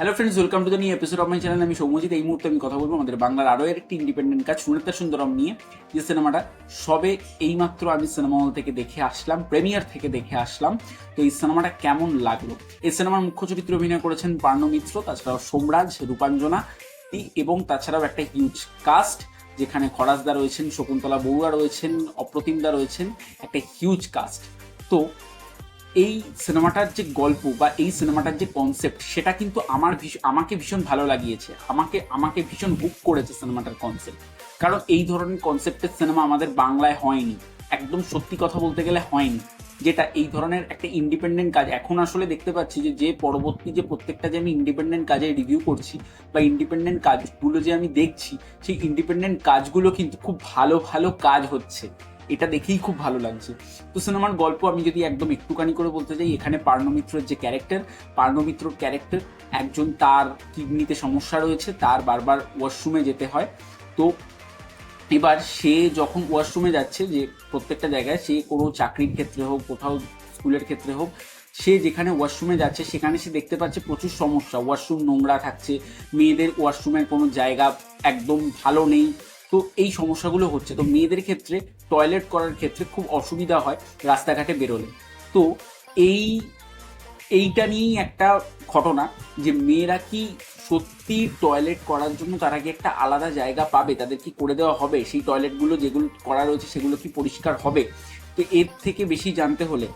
Hello friends welcome to the new episode of my channel আমি সৌমজিৎ এই মুহূর্তে আমি কথা বলব আমাদের বাংলার আরও একটি ইন্ডিপেন্ডেন্ট কাজ সুনেতা সুন্দরম নিয়ে। যে সিনেমাটা সবে এইমাত্র আমি সিনেমা হল থেকে দেখে আসলাম প্রেমিয়ার থেকে দেখে আসলাম। তো এই সিনেমাটা কেমন লাগল? এই সিনেমার মুখ্য চরিত্রে অভিনয় করেছেন পার্ণ মিত্র, তাছাড়াও সোমরাজ, রূপাঞ্জনা এবং তাছাড়াও একটা হিউজ কাস্ট যেখানে খরাজদা রয়েছেন, শকুন্তলা বড়ুয়া রয়েছেন অপ্রতিমদা রয়েছেন, একটা হিউজ কাস্ট তো এই সিনেমাটার যে গল্প বা এই সিনেমাটার যে কনসেপ্ট সেটা কিন্তু আমার আমাকে ভীষণ ভালো লাগিয়েছে। আমাকে আমাকে ভীষণ বুক করেছে সিনেমাটার কনসেপ্ট কারণ এই ধরনের কনসেপ্টের সিনেমা আমাদের বাংলায় হয়নি। একদম সত্যি কথা বলতে গেলে হয়নি। যেটা এই ধরনের একটা ইন্ডিপেন্ডেন্ট কাজ। এখন আসলে দেখতে পাচ্ছি যে যে পরবর্তী যে প্রত্যেকটা যে আমি ইন্ডিপেন্ডেন্ট কাজে রিভিউ করছি বা ইন্ডিপেন্ডেন্ট কাজগুলো যে আমি দেখছি, সেই ইন্ডিপেন্ডেন্ট কাজগুলো কিন্তু খুব ভালো ভালো কাজ হচ্ছে। এটা দেখেই খুব ভালো লাগছে। তো সিনেমার গল্প আমি যদি একদম একটুখানি করে বলতে চাই এখানে পার্ণমিত্রের যে ক্যারেক্টার, পার্ণমিত্রর ক্যারেক্টার একজন তার কিডনিতে সমস্যা রয়েছে, তার বারবার ওয়াশরুমে যেতে হয়। তো এবার সে যখন ওয়াশরুমে যাচ্ছে, যে প্রত্যেকটা জায়গায় সে কোনো চাকরির ক্ষেত্রে হোক, কোথাও স্কুলের ক্ষেত্রে হোক, সে যেখানে ওয়াশরুমে যাচ্ছে, সেখানে সে দেখতে পাচ্ছে প্রচুর সমস্যা। ওয়াশরুম নোংরা থাকছে, মেয়েদের ওয়াশরুমের কোনো জায়গা একদম ভালো নেই। তো এই সমস্যাগুলো হচ্ছে। তো মেয়েদের ক্ষেত্রে টয়লেট করার ক্ষেত্রে খুব অসুবিধা হয় রাস্তাঘাটে বেরোলে। তো এই, এইটা নিয়েই একটা ঘটনা যে মেয়েরা কি সত্যি টয়লেট করার জন্য তারা কি একটা আলাদা জায়গা পাবে? তাদের কি করে দেওয়া হবে? সেই টয়লেটগুলো যেগুলো করা রয়েছে সেগুলো কি পরিষ্কার হবে? তো এর থেকে বেশি জানতে হলে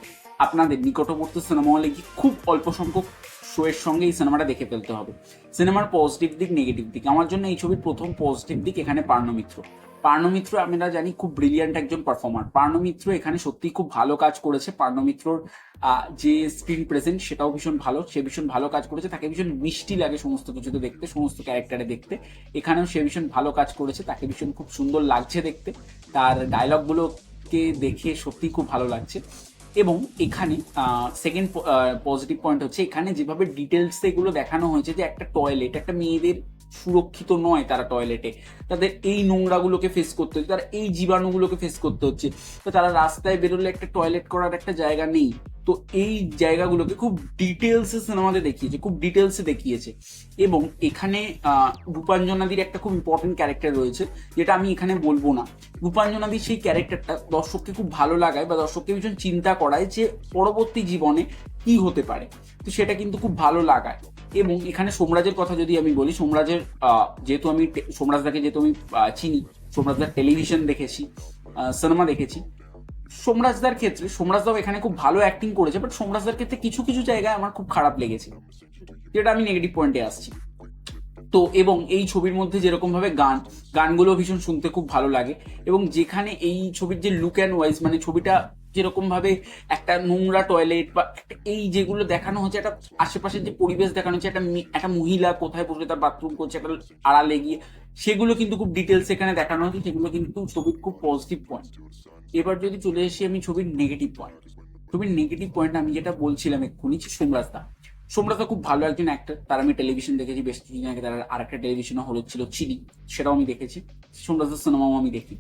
আপনাদের নিকটবর্তী সিনেমা হলে কি খুব অল্প সংখ্যক শোয়ের সঙ্গে এই সিনেমাটা দেখে ফেলতে হবে। সিনেমার পজিটিভ দিক নেগেটিভ দিক। আমার জন্য এই ছবির প্রথম পজিটিভ দিক এখানে পার্ণমিত্র। পার্ণমিত্র আমরা জানি, খুব ব্রিলিয়ান্ট একজন পারফর্মার পার্ণমিত্র এখানে সত্যি খুব ভালো কাজ করেছে। পার্ণমিত্রর যে স্ক্রিন প্রেজেন্ট সেটাও ভীষণ ভালো। সে ভীষণ ভালো কাজ করেছে। তাকে ভীষণ মিষ্টি লাগে সমস্ত কিছুতে দেখতে, সমস্ত ক্যারেক্টারে দেখতে। এখানেও সে ভীষণ ভালো কাজ করেছে। তাকে ভীষণ খুব সুন্দর লাগছে দেখতে। তার ডায়লগগুলোকে দেখে সত্যি খুব ভালো লাগছে। এবং এখানে সেকেন্ড পজিটিভ পয়েন্ট হচ্ছে এখানে যেভাবে ডিটেলস এগুলো দেখানো হয়েছে যে একটা টয়লেট একটা মেয়েদের সুরক্ষিত নয় তারা টয়লেটে তাদের এই নোংরাগুলোকে ফেস করতে হচ্ছে, তারা এই জীবাণুগুলোকে ফেস করতে হচ্ছে। তো তারা রাস্তায় বেরোলে একটা টয়লেট করার একটা জায়গা নেই। তো এই জায়গাগুলোকে খুব ডিটেলসে সিনেমাতে দেখিয়েছে, খুব ডিটেলসে দেখিয়েছে। এবং এখানে রূপাঞ্জনাদির একটা খুব ইম্পর্টেন্ট ক্যারেক্টার রয়েছে, যেটা আমি এখানে বলব না। রূপাঞ্জনাদির সেই ক্যারেক্টারটা দর্শককে খুব ভালো লাগায় বা দর্শককে ভীষণ চিন্তা করায় যে পরবর্তী জীবনে কি হতে পারে। তো সেটা কিন্তু খুব ভালো লাগায়। এবং এখানে সোমরাজের কথা যদি আমি বলি, সোমরাজের যেহেতু আমি সোমরাজদাকে যেহেতু আমি চিনি সোমরাজদার টেলিভিশন দেখেছি সিনেমা দেখেছি সোমরাজদার ক্ষেত্রে, সোমরাজদাও এখানে খুব ভালো অ্যাক্টিং করেছে বাট সোমরাজদার ক্ষেত্রে কিছু কিছু জায়গায় আমার খুব খারাপ লেগেছে, যেটা আমি নেগেটিভ পয়েন্টে আসছি। তো, এবং এই ছবির মধ্যে যেরকম ভাবে গান, গানগুলো ভীষণ শুনতে খুব ভালো লাগে, এবং যেখানে এই ছবির যে লুক অ্যান্ড ওয়াইজ মানে ছবিটা যেরকম ভাবে একটা নোংরা টয়লেট বা এই যেগুলো দেখানো হচ্ছে, একটা আশেপাশের যে পরিবেশ দেখানো হচ্ছে, একটা একটা মহিলা কোথায় বসে তার বাথরুম করছে, একটা আড়ালে গিয়ে সেগুলো কিন্তু খুব ডিটেলস এখানে দেখানো হচ্ছে সেগুলো কিন্তু ছবির খুব পজিটিভ পয়েন্ট এবার যদি চলে এসে আমি ছবির নেগেটিভ পয়েন্ট ছবির নেগেটিভ পয়েন্ট আমি যেটা বলছিলাম এক্ষুনি যে সোমরাজদা সোমরাজদা খুব ভালো একজন অ্যাক্টর তার আমি টেলিভিশন দেখেছি, বেশ কিছুদিন আগে তার আর একটা টেলিভিশন হল ছিল চিনি, সেটাও আমি দেখেছি। সোমরাজদার সিনেমাও আমি দেখি।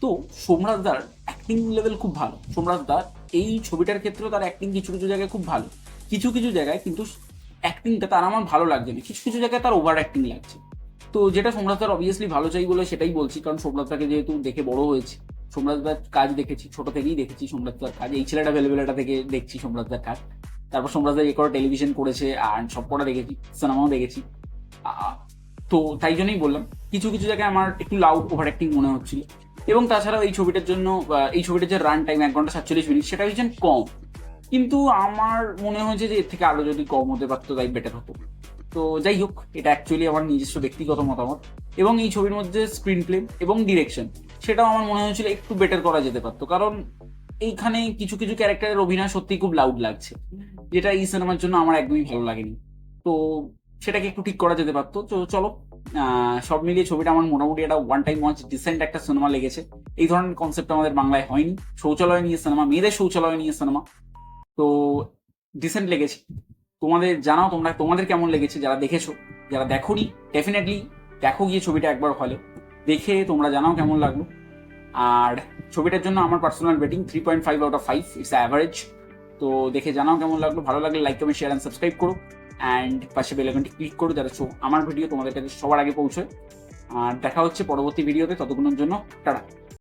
তো সোমরাজদার অ্যাক্টিং লেভেল খুব ভালো। সোমরাজদার এই ছবিটার ক্ষেত্রেও তার অ্যাক্টিং কিছু কিছু জায়গায় খুব ভালো। কিছু কিছু জায়গায় কিন্তু অ্যাক্টিংটা তার আমার ভালো লাগছে না। কিছু কিছু জায়গায় তার ওভার অ্যাক্টিং লাগছে। তো যেটা সোমরাজদার অবভিয়াসলি ভালো চাই বলে সেটাই বলছি, কারণ সোমরাজদাকে যেহেতু দেখে বড় হয়েছে। সোমরাজদার কাজ দেখেছি, ছোট থেকেই দেখেছি সোমরাজদার কাজ। এই ছেলেটা ভেলেবেলাটা থেকে দেখছি সোমরাজদার কাজ। তারপর সোমরাজদা এ করে টেলিভিশন করেছে, আর সব কটা দেখেছি সিনেমাও দেখেছি। তো তাই জন্যই বললাম, কিছু কিছু জায়গায় আমার একটু লাউড ওভার অ্যাক্টিং মনে হচ্ছিল। এবং তাছাড়াও এই ছবিটার জন্য এই ছবিটার যে রান টাইম এক ঘণ্টা সাতচল্লিশ মিনিট সেটা ভীষণ কম। কিন্তু আমার মনে হয়েছে যে এর থেকে আরও যদি কম হতে পারতো, তাই বেটার হতো। তো যাই হোক, এটা অ্যাকচুয়ালি আমার নিজস্ব ব্যক্তিগত মতামত। এবং এই ছবির মধ্যে স্ক্রিন প্লে এবং ডিরেকশন সেটাও আমার মনে হয়েছিল একটু বেটার করা যেতে পারতো। কারণ এইখানে কিছু কিছু ক্যারেক্টারের অভিনয় সত্যি খুব লাউড লাগছে, যেটা এই সিনেমার জন্য আমার একদমই ভালো লাগেনি। তো সেটাকে একটু ঠিক করা যেতে পারতো। তো চলো সব মিলিয়ে ছবিটা আমার মোটামুটি একটা ওয়ান টাইম ওয়াচ ডিসেন্ট একটা সিনেমা লেগেছে। এই ধরনের কনসেপ্ট আমাদের বাংলায় হয়নি। শৌচালয় নিয়ে সিনেমা মেয়েদের শৌচালয় নিয়ে সিনেমা তো ডিসেন্ট লেগেছে। তোমাদের জানাও তোমরা, তোমাদের কেমন লেগেছে? যারা দেখেছ, যারা দেখোনি ডেফিনেটলি দেখো গিয়ে ছবিটা একবার হলে দেখে তোমরা জানাও কেমন লাগল। আর ছবিটার জন্য আমার personal rating three point five out of five it's average তো দেখে জানাও কেমন লাগল। ভালো লাগলে like comment share and subscribe করো। অ্যান্ড পাশে বেলাইকনটি ক্লিক করো যারা আমার ভিডিও তোমাদের কাছে সবার আগে পৌঁছয়। আর দেখা হচ্ছে পরবর্তী ভিডিওতে ততক্ষণের জন্য টাটা।